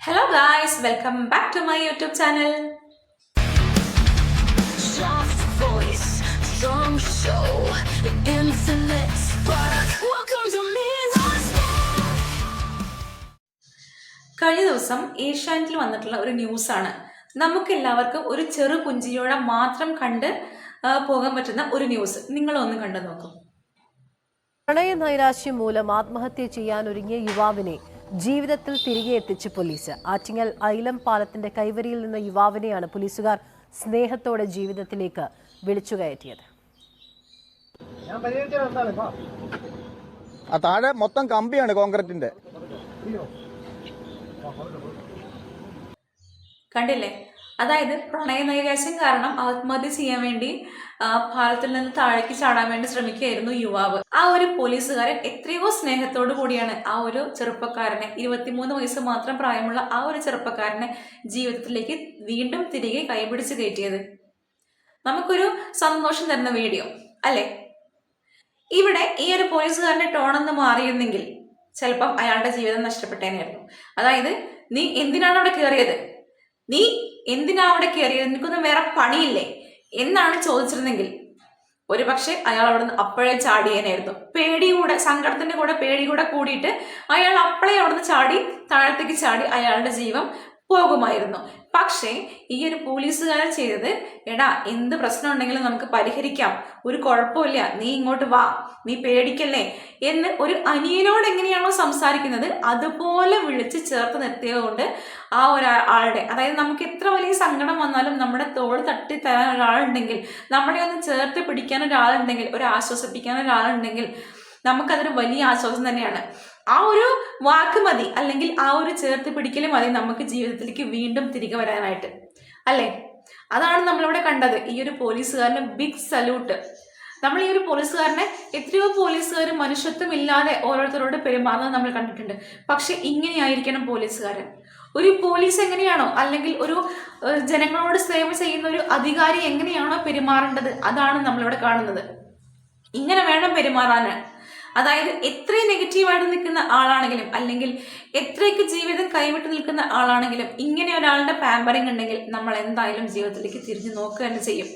Hello guys welcome back to my YouTube channel കഴിഞ്ഞ ദിവസം ഏഷ്യാനെറ്റിൽ വന്നിട്ടുള്ള ഒരു ന്യൂസാണ്. നമുക്ക് എല്ലാവർക്കും ഒരു ചെറു പുഞ്ചിയോടെ മാത്രം കണ്ട് പോകാൻ പറ്റുന്ന ഒരു ന്യൂസ്. നിങ്ങളൊന്ന് കണ്ടു നോക്കും. പ്രണയ നൈരാശ്യം മൂലം ആത്മഹത്യ ചെയ്യാൻ ഒരുങ്ങിയ യുവാവിനെ ജീവിതത്തിൽ തിരികെ എത്തിച്ച് പോലീസ്. ആറ്റിങ്ങൽ ഐലം പാലത്തിന്റെ കൈവരിയിൽ നിന്ന യുവാവിനെയാണ് പോലീസുകാർ സ്നേഹത്തോടെ ജീവിതത്തിലേക്ക് വിളിച്ചു കയറ്റിയത്. ആ താഴെ മൊത്തം കമ്പിയാണ് കോൺക്രീറ്റിന്റെ. കണ്ടില്ലേ? അതായത് പ്രണയ നൈരാശ്യം കാരണം ആത്മഹത്യ ചെയ്യാൻ വേണ്ടി പാലത്തിൽ നിന്ന് താഴേക്ക് ചാടാൻ വേണ്ടി ശ്രമിക്കുകയായിരുന്നു യുവാവ്. ആ ഒരു പോലീസുകാരൻ എത്രയോ സ്നേഹത്തോടു കൂടിയാണ് ആ ഒരു ചെറുപ്പക്കാരനെ ഇരുപത്തിമൂന്ന് വയസ്സ് മാത്രം പ്രായമുള്ള ആ ഒരു ചെറുപ്പക്കാരനെ ജീവിതത്തിലേക്ക് വീണ്ടും തിരികെ കൈപിടിച്ച് കയറ്റിയത്. നമുക്കൊരു സന്തോഷം തരുന്ന വീഡിയോ അല്ലേ? ഇവിടെ ഈ ഒരു പോലീസുകാരന്റെ ടോണൊന്ന് മാറിയിരുന്നെങ്കിൽ ചിലപ്പം അയാളുടെ ജീവിതം നഷ്ടപ്പെട്ടേനായിരുന്നു അതായത് നീ എന്തിനാണ് അവിടെ കയറിയത് നീ എന്തിനാ അവിടെ കയറിയത് നിനക്കൊന്നും വേറെ പണിയില്ലേ? എന്നാണ് ചോദിച്ചിരുന്നെങ്കിൽ ഒരു പക്ഷെ അയാൾ അവിടെ നിന്ന് അപ്പോഴേ ചാടിയേനായിരുന്നു പേടി കൂടെ സങ്കടത്തിന്റെ കൂടെ പേടി കൂടെ കൂടിയിട്ട് അയാൾ അപ്പോഴേ അവിടെ നിന്ന് ചാടി താഴത്തേക്ക് ചാടി അയാളുടെ ജീവൻ പോകുമായിരുന്നു. പക്ഷേ ഈ ഒരു പോലീസുകാരൻ ചെയ്തത് എടാ എന്ത് പ്രശ്നം ഉണ്ടെങ്കിലും നമുക്ക് പരിഹരിക്കാം. ഒരു കുഴപ്പമില്ല. നീ ഇങ്ങോട്ട് വാ. നീ പേടിക്കല്ലേ? എന്ന് ഒരു അനിയനോട് എങ്ങനെയാണോ സംസാരിക്കുന്നത് അതുപോലെ വിളിച്ച് ചേർത്ത് നിർത്തിയതുകൊണ്ട് ആ ഒരാളുടെ അതായത് നമുക്ക് എത്ര വലിയ സങ്കടം വന്നാലും നമ്മുടെ തോൾ തട്ടി തരാൻ ഒരാളുണ്ടെങ്കിൽ നമ്മളെ ഒന്ന് ചേർത്ത് പിടിക്കാൻ ഒരാളുണ്ടെങ്കിൽ ഒരു ആശ്വസിപ്പിക്കാൻ ഒരാളുണ്ടെങ്കിൽ നമുക്കതൊരു വലിയ ആശ്വാസം തന്നെയാണ്. ആ ഒരു വാക്ക് മതി. അല്ലെങ്കിൽ ആ ഒരു ചേർത്ത് പിടിക്കൽ മതി നമുക്ക് ജീവിതത്തിലേക്ക് വീണ്ടും തിരികെ വരാനായിട്ട്. അല്ലേ? അതാണ് നമ്മളിവിടെ കണ്ടത്. ഈ ഒരു പോലീസുകാരന് ബിഗ് സല്യൂട്ട് നമ്മൾ ഈ ഒരു പോലീസുകാരനെ എത്രയോ പോലീസുകാർ മനുഷ്യത്വം ഇല്ലാതെ ഓരോരുത്തരോട് പെരുമാറുന്നത് നമ്മൾ കണ്ടിട്ടുണ്ട്. പക്ഷെ ഇങ്ങനെയായിരിക്കണം പോലീസുകാരൻ. ഒരു പോലീസ് എങ്ങനെയാണോ? അല്ലെങ്കിൽ ഒരു ജനങ്ങളോട് സേവ ചെയ്യുന്ന ഒരു അധികാരി എങ്ങനെയാണോ പെരുമാറേണ്ടത്? അതാണ് നമ്മളിവിടെ കാണുന്നത്. ഇങ്ങനെ വേണം പെരുമാറാന്. അതായത് എത്രയും നെഗറ്റീവായിട്ട് നിൽക്കുന്ന ആളാണെങ്കിലും അല്ലെങ്കിൽ എത്രയൊക്കെ ജീവിതം കൈവിട്ട് നിൽക്കുന്ന ആളാണെങ്കിലും ഇങ്ങനെ ഒരാളുടെ പാമ്പറിങ് ഉണ്ടെങ്കിൽ നമ്മൾ എന്തായാലും ജീവിതത്തിലേക്ക് തിരിഞ്ഞു നോക്കുക തന്നെ ചെയ്യും.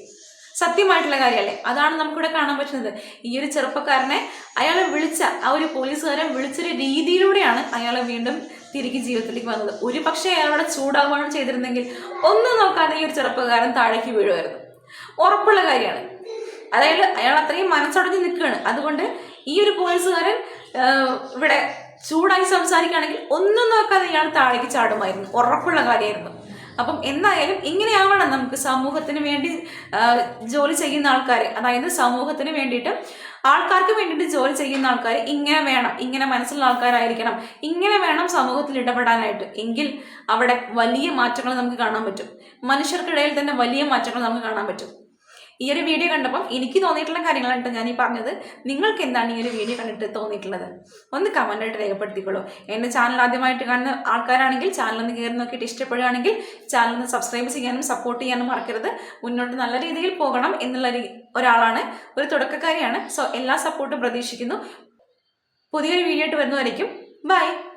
സത്യമായിട്ടുള്ള കാര്യമല്ലേ? അതാണ് നമുക്കിവിടെ കാണാൻ പറ്റുന്നത്. ഈ ഒരു ചെറുപ്പക്കാരനെ അയാളെ വിളിച്ച ആ ഒരു പോലീസുകാരൻ വിളിച്ചൊരു രീതിയിലൂടെയാണ് അയാളെ വീണ്ടും തിരികെ ജീവിതത്തിലേക്ക് വന്നത്. ഒരു പക്ഷേ അയാളോട് ചൂടാവുകയാണ് ചെയ്തിരുന്നെങ്കിൽ ഒന്നും നോക്കാതെ ഈ ഒരു ചെറുപ്പക്കാരൻ താഴേക്ക് വീഴുമായിരുന്നു. ഉറപ്പുള്ള കാര്യമാണ്. അതായത് അയാൾ അത്രയും മനസ്സടഞ്ഞ് നിൽക്കുകയാണ്. അതുകൊണ്ട് ഈ ഒരു പോലീസുകാരൻ ഇവിടെ ചൂടായി സംസാരിക്കുകയാണെങ്കിൽ ഒന്നും നോക്കാതെ ഇയാൾ താഴേക്ക് ചാടുമായിരുന്നു. ഉറപ്പുള്ള കാര്യമായിരുന്നു. അപ്പം എന്തായാലും ഇങ്ങനെയാവണം നമുക്ക് സമൂഹത്തിന് വേണ്ടി ജോലി ചെയ്യുന്ന ആൾക്കാർ അതായത് സമൂഹത്തിന് വേണ്ടിയിട്ട് ആൾക്കാർക്ക് വേണ്ടിയിട്ട് ജോലി ചെയ്യുന്ന ആൾക്കാർ ഇങ്ങനെ വേണം. ഇങ്ങനെ മനസ്സിലുള്ള ആൾക്കാരായിരിക്കണം. ഇങ്ങനെ വേണം സമൂഹത്തിൽ ഇടപെടാനായിട്ട്. എങ്കിൽ അവിടെ വലിയ മാറ്റങ്ങൾ നമുക്ക് കാണാൻ പറ്റും. മനുഷ്യർക്കിടയിൽ തന്നെ വലിയ മാറ്റങ്ങൾ നമുക്ക് കാണാൻ പറ്റും. ഈ ഒരു വീഡിയോ കണ്ടപ്പം എനിക്ക് തോന്നിയിട്ടുള്ള കാര്യങ്ങളാണ് ഞാൻ ഈ പറഞ്ഞത്. നിങ്ങൾക്ക് എന്താണ് ഈ ഒരു വീഡിയോ കണ്ടിട്ട് തോന്നിയിട്ടുള്ളത്? ഒന്ന് കമന്റായിട്ട് രേഖപ്പെടുത്തിക്കോളൂ. എന്റെ ചാനൽ ആദ്യമായിട്ട് കാണുന്ന ആൾക്കാരാണെങ്കിൽ ചാനൽ ഒന്ന് കയറി നോക്കിയിട്ട് ഇഷ്ടപ്പെടുകയാണെങ്കിൽ ചാനൽ ഒന്ന് സബ്സ്ക്രൈബ് ചെയ്യാനും സപ്പോർട്ട് ചെയ്യാനും മറക്കരുത്. മുന്നോട്ട് നല്ല രീതിയിൽ പോകണം എന്നുള്ള ഒരു- ഒരാളാണ്. ഒരു തുടക്കക്കാരിയാണ്. സോ എല്ലാ സപ്പോർട്ടും പ്രതീക്ഷിക്കുന്നു. പുതിയൊരു വീഡിയോ ആയിട്ട് വരുന്നതായിരിക്കും ബൈ